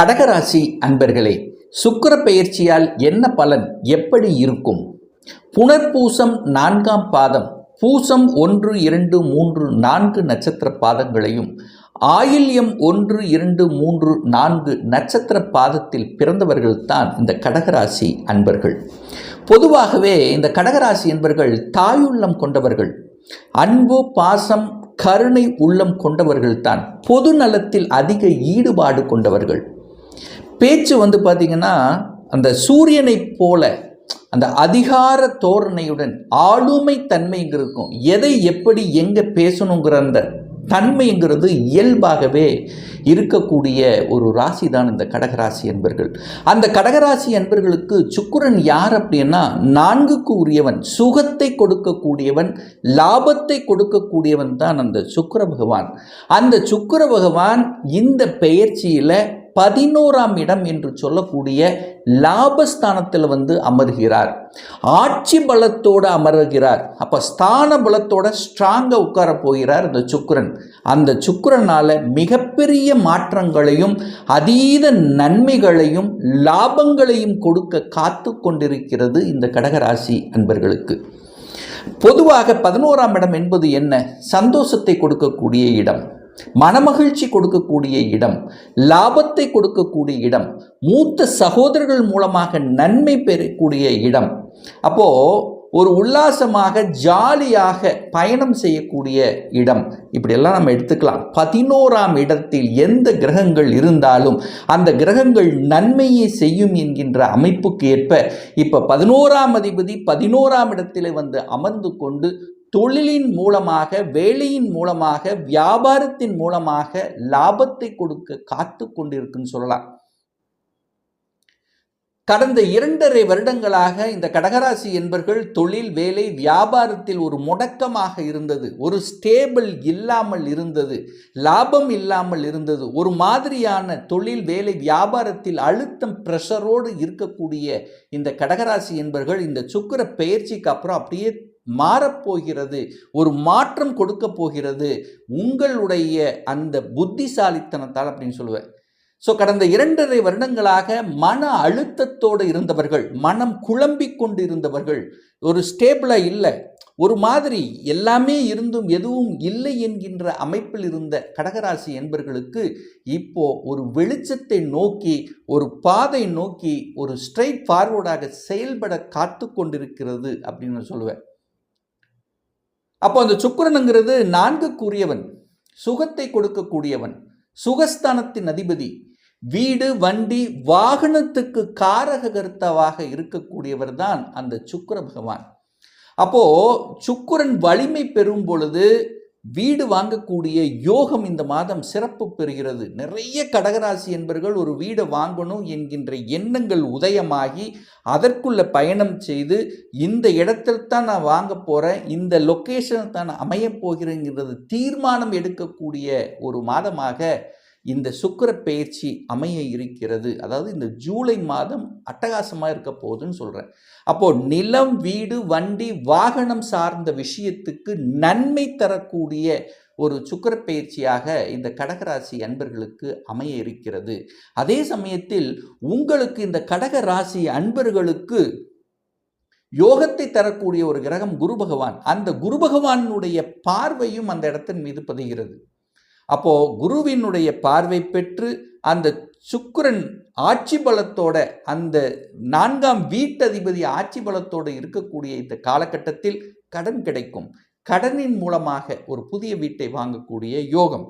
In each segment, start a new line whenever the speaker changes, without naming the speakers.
கடகராசி அன்பர்களே சுக்கர பெயர்ச்சியால் என்ன பலன் எப்படி இருக்கும்? புனர்பூசம் நான்காம் பாதம் பூசம் ஒன்று இரண்டு மூன்று நான்கு நட்சத்திர பாதங்களையும் ஆயில்யம் ஒன்று இரண்டு மூன்று நான்கு நட்சத்திர பாதத்தில் பிறந்தவர்கள்தான் இந்த கடகராசி அன்பர்கள். பொதுவாகவே இந்த கடகராசி என்பர்கள் தாயுள்ளம் கொண்டவர்கள் அன்பு பாசம் கருணை உள்ளம் கொண்டவர்கள்தான் பொது நலத்தில் அதிக ஈடுபாடு கொண்டவர்கள். பேச்சு வந்து பார்த்திங்கன்னா அந்த சூரியனைப் போல அந்த அதிகார தோரணையுடன் ஆளுமை தன்மைங்கிறது இருக்கும்? எதை எப்படி எங்கே பேசணுங்கிற அந்த தன்மைங்கிறது இயல்பாகவே இருக்கக்கூடிய ஒரு ராசி தான் இந்த கடகராசி என்பர்கள் அந்த கடகராசி என்பர்களுக்கு சுக்கிரன் யார் அப்படின்னா நான்குக்கு உரியவன் சுகத்தை கொடுக்கக்கூடியவன் லாபத்தை கொடுக்கக்கூடியவன் தான் அந்த சுக்கிர பகவான். அந்த சுக்கிர பகவான் இந்த பெயர்ச்சியில் பதினோராம் இடம் என்று சொல்லக்கூடிய லாபஸ்தானத்தில் வந்து அமர்கிறார். ஆட்சி பலத்தோடு அமர்கிறார். அப்போ ஸ்தான பலத்தோட ஸ்ட்ராங்காக உட்கார போகிறார் இந்த சுக்கரன். அந்த சுக்கரனால் மிகப்பெரிய மாற்றங்களையும் அதீத நன்மைகளையும் லாபங்களையும் கொடுக்க காத்து கொண்டிருக்கிறது இந்த கடகராசி அன்பர்களுக்கு. பொதுவாக பதினோராம் இடம் என்பது என்ன? சந்தோஷத்தை கொடுக்கக்கூடிய இடம். மனமகிழ்ச்சி கொடுக்கக்கூடிய இடம் லாபத்தை கொடுக்கக்கூடிய இடம் மூத்த சகோதரர்கள் மூலமாக நன்மை பெறக்கூடிய இடம். அப்போ ஒரு உல்லாசமாக ஜாலியாக பயணம் செய்யக்கூடிய இடம். இப்படியெல்லாம் நம்ம எடுத்துக்கலாம். பதினோராம் இடத்தில் எந்த கிரகங்கள் இருந்தாலும் அந்த கிரகங்கள் நன்மையை செய்யும் என்கின்ற அமைப்புக்கு ஏற்ப இப்போ பதினோராம் அதிபதி பதினோராம் இடத்தில் வந்து அமர்ந்து கொண்டு தொழிலின் மூலமாக வேலையின் மூலமாக வியாபாரத்தின் மூலமாக லாபத்தை கொடுக்க காத்து கொண்டிருக்குன்னு சொல்லலாம். கடந்த இரண்டரை வருடங்களாக இந்த கடகராசி என்பர்கள் தொழில் வேலை வியாபாரத்தில் ஒரு முடக்கமாக இருந்தது. ஒரு ஸ்டேபிள் இல்லாமல் இருந்தது. லாபம் இல்லாமல் இருந்தது. ஒரு மாதிரியான தொழில் வேலை வியாபாரத்தில் அழுத்தம் ப்ரெஷரோடு இருக்கக்கூடிய இந்த கடகராசி என்பர்கள் இந்த சுக்கர பெயர்ச்சிக்கு அப்புறம் அப்படியே மாறப்போகிறது ஒரு மாற்றம் கொடுக்க போகிறது உங்களுடைய அந்த புத்திசாலித்தனத்தால் அப்படின்னு சொல்லுவேன். ஸோ கடந்த இரண்டரை வருடங்களாக மன அழுத்தத்தோடு இருந்தவர்கள் மனம் குழம்பிக் கொண்டு இருந்தவர்கள் ஒரு ஸ்டேபிளாக இல்லை. ஒரு மாதிரி எல்லாமே இருந்தும் எதுவும் இல்லை என்கின்ற அமைப்பில் இருந்த கடகராசி என்பர்களுக்கு இப்போ ஒரு வெளிச்சத்தை நோக்கி ஒரு பாதை நோக்கி ஒரு ஸ்ட்ரைட் ஃபார்வர்டாக செயல்பட காத்து கொண்டிருக்கிறது அப்படின்னு சொல்லுவேன். அப்போ அந்த சுக்கிரனுங்கிறது கூறியவன் சுகத்தை கொடுக்கக்கூடியவன் சுகஸ்தானத்தின் அதிபதி வீடு வண்டி வாகனத்துக்கு காரக கருத்தாவாக இருக்கக்கூடியவர் தான் அந்த சுக்கிர பகவான். அப்போ சுக்குரன் வலிமை பெறும் பொழுது வீடு வாங்கக்கூடிய யோகம் இந்த மாதம் சிறப்பு பெறுகிறது. நிறைய கடகராசி என்பர்கள் ஒரு வீடை வாங்கணும் என்கின்ற எண்ணங்கள் உதயமாகி அதற்குள்ள பயணம் செய்து இந்த இடத்தில் தான் நான் வாங்க போகிறேன் இந்த லொக்கேஷன் தான் நான் அமையப் போகிறேங்கிறது தீர்மானம் எடுக்கக்கூடிய ஒரு மாதமாக இந்த சுக்கிர பெயர்ச்சி அமைய இருக்கிறது. அதாவது இந்த ஜூலை மாதம் அட்டகாசமாக இருக்க போகுதுன்னு சொல்கிறேன் அப்போது நிலம் வீடு வண்டி வாகனம் சார்ந்த விஷயத்துக்கு நன்மை தரக்கூடிய ஒரு சுக்கர பயிற்சியாக இந்த கடகராசி அன்பர்களுக்கு அமைய இருக்கிறது. அதே சமயத்தில் உங்களுக்கு இந்த கடக ராசி அன்பர்களுக்கு யோகத்தை தரக்கூடிய ஒரு கிரகம் குரு பகவான். அந்த குரு பகவானுடைய பார்வையும் அந்த இடத்தின் மீது பதிகிறது. அப்போது குருவினுடைய பார்வை பெற்று அந்த சுக்கரன் ஆட்சி பலத்தோட அந்த நான்காம் வீட்டதிபதி ஆட்சி பலத்தோடு இருக்கக்கூடிய இந்த காலகட்டத்தில் கடன் கிடைக்கும். கடனின் மூலமாக ஒரு புதிய வீட்டை வாங்கக்கூடிய யோகம்.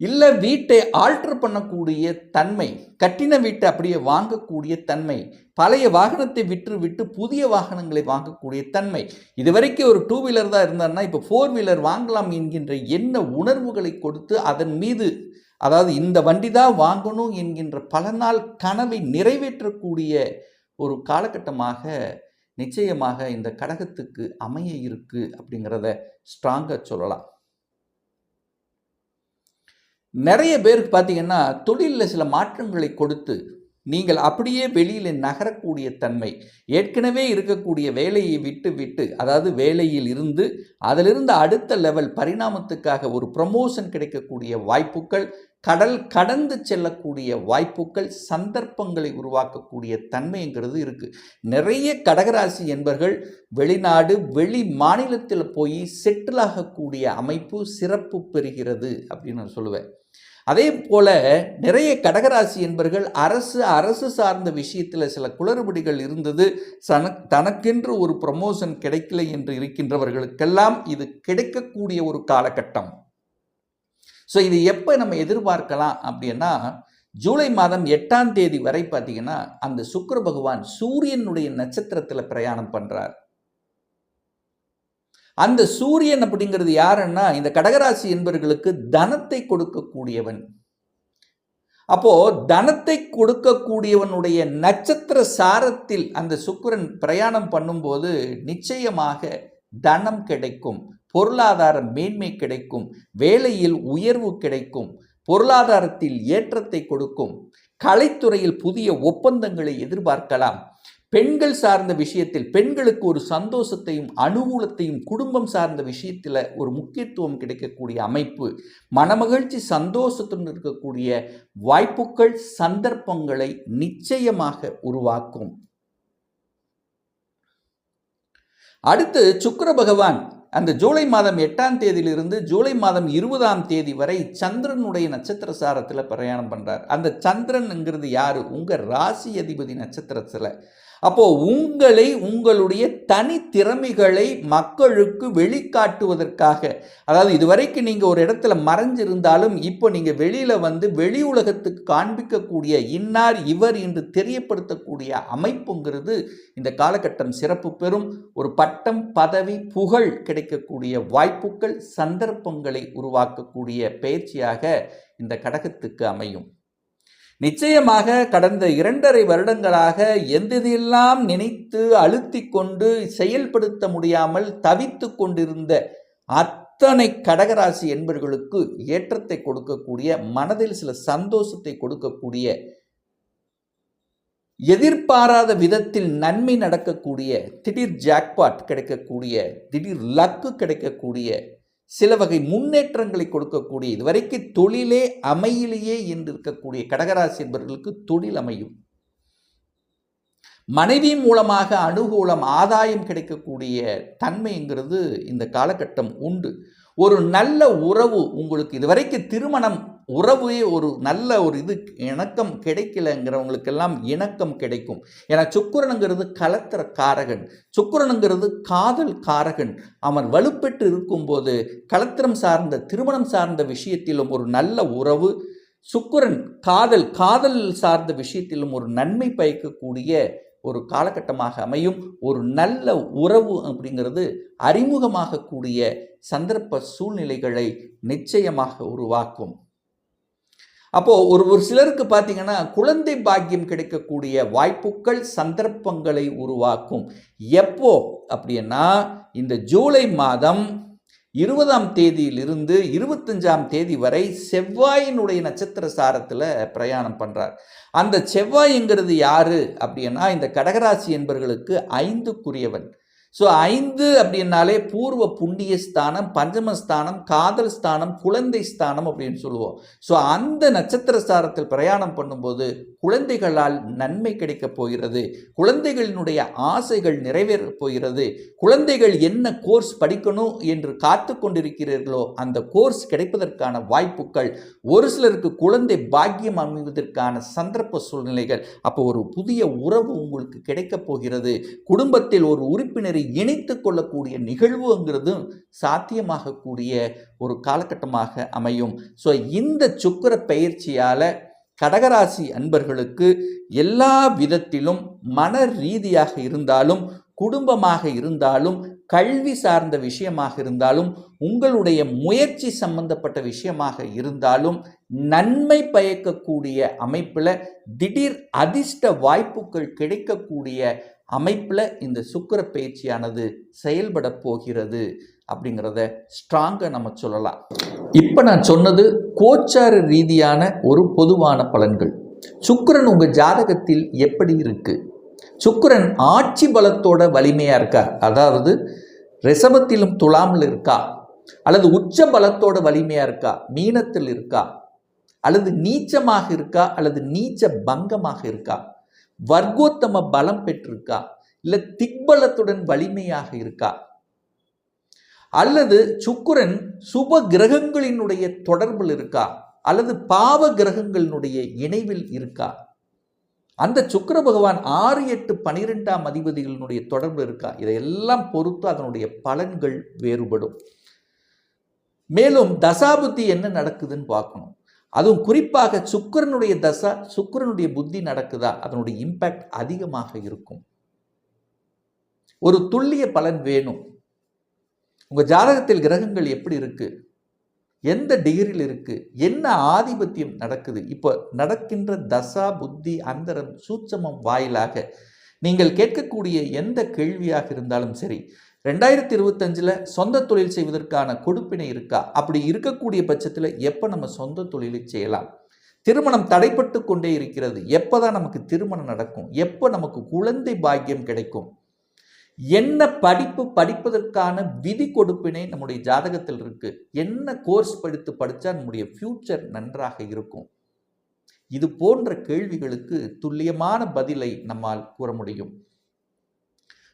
இல்லை வீட்டை ஆல்டர் பண்ணக்கூடிய தன்மை கட்டின வீட்டை அப்படியே வாங்கக்கூடிய தன்மை பழைய வாகனத்தை விற்று விட்டு புதிய வாகனங்களை வாங்கக்கூடிய தன்மை. இது வரைக்கும் ஒரு டூ வீலர் தான் இருந்தாருன்னா இப்போ ஃபோர் வீலர் வாங்கலாம் என்கின்ற என்ன உணர்வுகளை கொடுத்து அதன் மீது அதாவது இந்த வண்டி தான் வாங்கணும் என்கின்ற பல நாள் கனவை நிறைவேற்றக்கூடிய ஒரு காலகட்டமாக நிச்சயமாக இந்த கடகத்துக்கு அமைய இருக்குது அப்படிங்கிறத ஸ்ட்ராங்காக சொல்லலாம். நிறைய பேருக்கு பார்த்தீங்கன்னா தொழிலில் சில மாற்றங்களை கொடுத்து நீங்கள் அப்படியே வெளியில் நகரக்கூடிய தன்மை ஏற்கனவே இருக்கக்கூடிய வேலையை விட்டு விட்டு அதாவது வேலையில் இருந்து அதிலிருந்து அடுத்த லெவல் பரிணாமத்துக்காக ஒரு ப்ரமோஷன் கிடைக்கக்கூடிய வாய்ப்புகள் கடல் கடந்து செல்லக்கூடிய வாய்ப்புகள் சந்தர்ப்பங்களை உருவாக்கக்கூடிய தன்மைங்கிறது இருக்குது நிறைய கடகராசி என்பர்கள் வெளிநாடு வெளி மாநிலத்தில் போய் செட்டில் ஆகக்கூடிய அமைப்பு சிறப்பு பெறுகிறது அப்படின்னு நான் சொல்லுவேன். அதே போல நிறைய கடகராசி என்பர்கள் அரசு அரசு சார்ந்த விஷயத்தில் சில குளறுபடிகள் இருந்தது. தனக்கென்று ஒரு ப்ரமோஷன் கிடைக்கல என்று இருக்கின்றவர்களுக்கெல்லாம் இது கிடைக்கக்கூடிய ஒரு காலகட்டம். ஸோ இது எப்போ நம்ம எதிர்பார்க்கலாம் அப்படின்னா ஜூலை மாதம் எட்டாம் தேதி வரை பார்த்தீங்கன்னா அந்த சுக்கர பகவான் சூரியனுடைய நட்சத்திரத்தில் பிரயாணம் பண்ணுறார் அந்த சூரியன் அப்படிங்கிறது யாருன்னா இந்த கடகராசி என்பவர்களுக்கு தனத்தை கொடுக்கக்கூடியவன். அப்போ தனத்தை கொடுக்கக்கூடியவனுடைய நட்சத்திர சாரத்தில் அந்த சுக்கிரன் பிரயாணம் பண்ணும்போது நிச்சயமாக தனம் கிடைக்கும் பொருளாதார மேன்மை கிடைக்கும் வேலையில் உயர்வு கிடைக்கும் பொருளாதாரத்தில் ஏற்றத்தை கொடுக்கும் கலைத்துறையில் புதிய ஒப்பந்தங்களை எதிர்பார்க்கலாம். பெண்கள் சார்ந்த விஷயத்தில் பெண்களுக்கு ஒரு சந்தோஷத்தையும் அனுகூலத்தையும் குடும்பம் சார்ந்த விஷயத்தில் ஒரு முக்கியத்துவம் கிடைக்கக்கூடிய அமைப்பு. மனமகிழ்ச்சி சந்தோஷத்துடன் இருக்கக்கூடிய வாய்ப்புகள் சந்தர்ப்பங்களை நிச்சயமாக உருவாக்கும். அடுத்து சுக்கர பகவான். அந்த ஜூலை மாதம் எட்டாம் தேதியிலிருந்து ஜூலை மாதம் இருபதாம் தேதி வரை சந்திரனுடைய நட்சத்திர சாரத்தில் பிரயாணம் பண்ணுறார் அந்த சந்திரன்ங்கிறது யார்? உங்கள் ராசி அதிபதி நட்சத்திரத்தில். அப்போது உங்களை உங்களுடைய தனி திறமைகளை மக்களுக்கு வெளிக்காட்டுவதற்காக அதாவது இதுவரைக்கும் நீங்கள் ஒரு இடத்துல மறைஞ்சிருந்தாலும் இப்போ நீங்கள் வெளியில் வந்து வெளி உலகத்துக்கு காண்பிக்கக்கூடிய இன்னார் இவர் என்று தெரியப்படுத்தக்கூடிய அமைப்புங்கிறது இந்த காலகட்டம் சிறப்பு பெறும். ஒரு பட்டம் பதவி புகழ் கிடைக்கக்கூடிய வாய்ப்புகள் சந்தர்ப்பங்களை உருவாக்கக்கூடிய பயிற்சியாக இந்த கடகத்துக்கு அமையும். நிச்சயமாக கடந்த இரண்டரை வருடங்களாக எந்தெல்லாம் நினைத்து அழுத்தி கொண்டு செயல்படுத்த முடியாமல் தவித்து கொண்டிருந்த அத்தனை கடகராசி என்பவர்களுக்கு ஏற்றத்தை கொடுக்கக்கூடிய மனதில் சில சந்தோஷத்தை கொடுக்கக்கூடிய எதிர்பாராத விதத்தில் நன்மை நடக்கக்கூடிய திடீர் ஜாக்பாட் கிடைக்கக்கூடிய திடீர் லக்கு கிடைக்கக்கூடிய சில வகை முன்னேற்றங்களை கொடுக்கக்கூடிய இதுவரைக்கும் தொழிலே அமையிலேயே என்று இருக்கக்கூடிய கடகராசி என்பவர்களுக்கு தொழில் அமையும். மனைவி மூலமாக அனுகூலம் ஆதாயம் கிடைக்கக்கூடிய தன்மைங்கிறது இந்த காலகட்டம் உண்டு. ஒரு நல்ல உறவு உங்களுக்கு இதுவரைக்கும் திருமணம் உறவே ஒரு நல்ல ஒரு இது இணக்கம் கிடைக்கலங்கிறவங்களுக்கெல்லாம் இணக்கம் கிடைக்கும். ஏன்னா சுக்குரனுங்கிறது கலத்திர காரகன். சுக்குரனுங்கிறது காதல் காரகன். அவன் வலுப்பெற்று இருக்கும்போது கலத்திரம் சார்ந்த திருமணம் சார்ந்த விஷயத்திலும் ஒரு நல்ல உறவு சுக்குரன் காதல் காதல் சார்ந்த விஷயத்திலும் ஒரு நன்மை பயக்கக்கூடிய ஒரு காலகட்டமாக அமையும். ஒரு நல்ல உறவு அப்படிங்கிறது அறிமுகமாகக்கூடிய சந்தர்ப்ப சூழ்நிலைகளை நிச்சயமாக உருவாக்கும். அப்போது ஒரு ஒரு சிலருக்கு பார்த்தீங்கன்னா குழந்தை பாக்கியம் கிடைக்கக்கூடிய வாய்ப்புகள் சந்தர்ப்பங்களை உருவாக்கும். எப்போ? அப்படின்னா இந்த ஜூலை மாதம் இருபதாம் தேதியிலிருந்து இருபத்தஞ்சாம் தேதி வரை செவ்வாயினுடைய நட்சத்திர சாரத்தில் பிரயாணம் பண்ணுறார் அந்த செவ்வாய்ங்கிறது யாரு? அப்படின்னா இந்த கடகராசி என்பவர்களுக்கு ஐந்துக்குரியவன். ஸோ ஐந்து அப்படின்னாலே பூர்வ புண்ணிய ஸ்தானம் பஞ்சமஸ்தானம் காதல் ஸ்தானம் குழந்தை ஸ்தானம் அப்படின்னு சொல்லுவோம். ஸோ அந்த நட்சத்திர ஸ்தானத்தில் பிரயாணம் பண்ணும்போது குழந்தைகளால் நன்மை கிடைக்கப் போகிறது. குழந்தைகளினுடைய ஆசைகள் நிறைவேறப் போகிறது. குழந்தைகள் என்ன கோர்ஸ் படிக்கணும் என்று காத்து கொண்டிருக்கிறீர்களோ அந்த கோர்ஸ் கிடைப்பதற்கான வாய்ப்புகள் ஒரு சிலருக்கு குழந்தை பாக்கியம் அமைவதற்கான சந்தர்ப்ப சூழ்நிலைகள் அப்போ ஒரு புதிய உறவு உங்களுக்கு கிடைக்கப் போகிறது. குடும்பத்தில் ஒரு உறுப்பினரை இணைத்து கொள்ளக்கூடிய நிகழ்வுங்கிறதும் சாத்தியமாகக்கூடிய ஒரு காலகட்டமாக அமையும். ஸோ இந்த சுக்கர பயிற்சியால் கடகராசி அன்பர்களுக்கு எல்லா விதத்திலும் மன ரீதியாக இருந்தாலும் குடும்பமாக இருந்தாலும் கல்வி சார்ந்த விஷயமாக இருந்தாலும் உங்களுடைய முயற்சி சம்பந்தப்பட்ட விஷயமாக இருந்தாலும் நன்மை பயக்கக்கூடிய அமைப்பில் திடீர் அதிர்ஷ்ட வாய்ப்புகள் கிடைக்கக்கூடிய அமைப்பில் இந்த சுக்கர பயிற்சியானது செயல்பட போகிறது அப்படிங்கிறத ஸ்ட்ராங்காக நம்ம சொல்லலாம். இப்போ நான் சொன்னது கோச்சார ரீதியான ஒரு பொதுவான பலன்கள். சுக்கரன் உங்கள் ஜாதகத்தில் எப்படி இருக்குது சுக்கரன் ஆட்சி பலத்தோட வலிமையாக இருக்கா? அதாவது ரிசபத்திலும் துலாமில் இருக்கா? அல்லது உச்ச பலத்தோட வலிமையாக இருக்கா? மீனத்தில் இருக்கா? அல்லது நீச்சமாக இருக்கா? அல்லது நீச்ச பங்கமாக இருக்கா? வர்க்கோத்தம பலம் பெற்றிருக்கா? இல்லை திக்பலத்துடன் வலிமையாக இருக்கா? அல்லது சுக்குரன் சுப கிரகங்களினுடைய தொடர்பில் இருக்கா? அல்லது பாவ கிரகங்களினுடைய இணைவில் இருக்கா? அந்த சுக்கர பகவான் ஆறு எட்டு பனிரெண்டாம் அதிபதிகளினுடைய தொடர்பு இருக்கா? இதையெல்லாம் பொறுத்து அதனுடைய பலன்கள் வேறுபடும். மேலும் தசாபுத்தி என்ன நடக்குதுன்னு பார்க்கணும். அதுவும் குறிப்பாக சுக்கிரனுடைய தசா சுக்கிரனுடைய புத்தி நடக்குதா? அதனுடைய இம்பேக்ட் அதிகமாக இருக்கும். ஒரு துல்லிய பலன் வேணும். உங்கள் ஜாதகத்தில் கிரகங்கள் எப்படி இருக்குது எந்த டிகிரியில் இருக்குது என்ன ஆதிபத்தியம் நடக்குது? இப்போ நடக்கின்ற தசா புத்தி அந்தரம் சூட்சமம் வாயிலாக நீங்கள் கேட்கக்கூடிய எந்த கேள்வியாக இருந்தாலும் சரி ரெண்டாயிரத்தி இருபத்தஞ்சில் சொந்த தொழில் செய்வதற்கான கொடுப்பினை இருக்கா? அப்படி இருக்கக்கூடிய பட்சத்தில் எப்போ நம்ம சொந்த தொழிலை செய்யலாம்? திருமணம் தடைப்பட்டு கொண்டே இருக்கிறது. எப்போ தான் நமக்கு திருமணம் நடக்கும்? எப்போ நமக்கு குழந்தை பாக்கியம் கிடைக்கும்? என்ன படிப்பு படிப்பதற்கான விதி கொடுப்பினை நம்முடைய ஜாதகத்தில் இருக்கு. என்ன கோர்ஸ் படித்து படித்தா நம்முடைய ஃபியூச்சர் நன்றாக இருக்கும். இது போன்ற கேள்விகளுக்கு துல்லியமான பதிலை நம்மால் கூற முடியும்.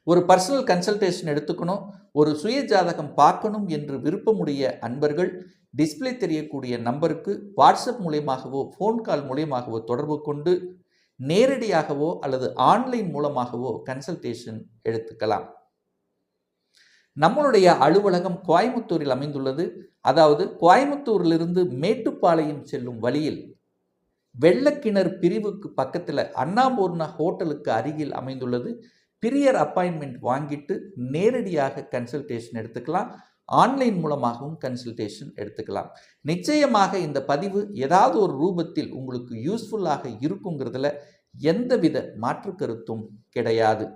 ஒரு பர்சனல் கன்சல்டேஷன் எடுத்துக்கணும். ஒரு சுய ஜாதகம் பார்க்கணும் என்று விருப்பமுடைய அன்பர்கள் டிஸ்ப்ளே தெரியக்கூடிய நம்பருக்கு வாட்ஸ்அப் மூலியமாகவோ ஃபோன் கால் மூலியமாகவோ தொடர்பு கொண்டு நேரடியாகவோ அல்லது ஆன்லைன் மூலமாகவோ கன்சல்டேஷன் எடுத்துக்கலாம். நம்மளுடைய அலுவலகம் கோயமுத்தூரில் அமைந்துள்ளது. அதாவது கோயமுத்தூரிலிருந்து மேட்டுப்பாளையம் செல்லும் வழியில் வெள்ளக்கிணறு பிரிவுக்கு பக்கத்தில் அண்ணாபூர்ணா ஹோட்டலுக்கு அருகில் அமைந்துள்ளது. பிரியர் அப்பாயின்மெண்ட் வாங்கிட்டு நேரடியாக கன்சல்டேஷன் எடுத்துக்கலாம். ஆன்லைன் மூலமாகவும் கன்சல்டேஷன் எடுத்துக்கலாம். நிச்சயமாக இந்த பதிவு ஏதாவது ஒரு ரூபத்தில் உங்களுக்கு யூஸ்ஃபுல்லாக இருக்குங்கிறதுல எந்தவித மாற்று கருத்தும் கிடையாது.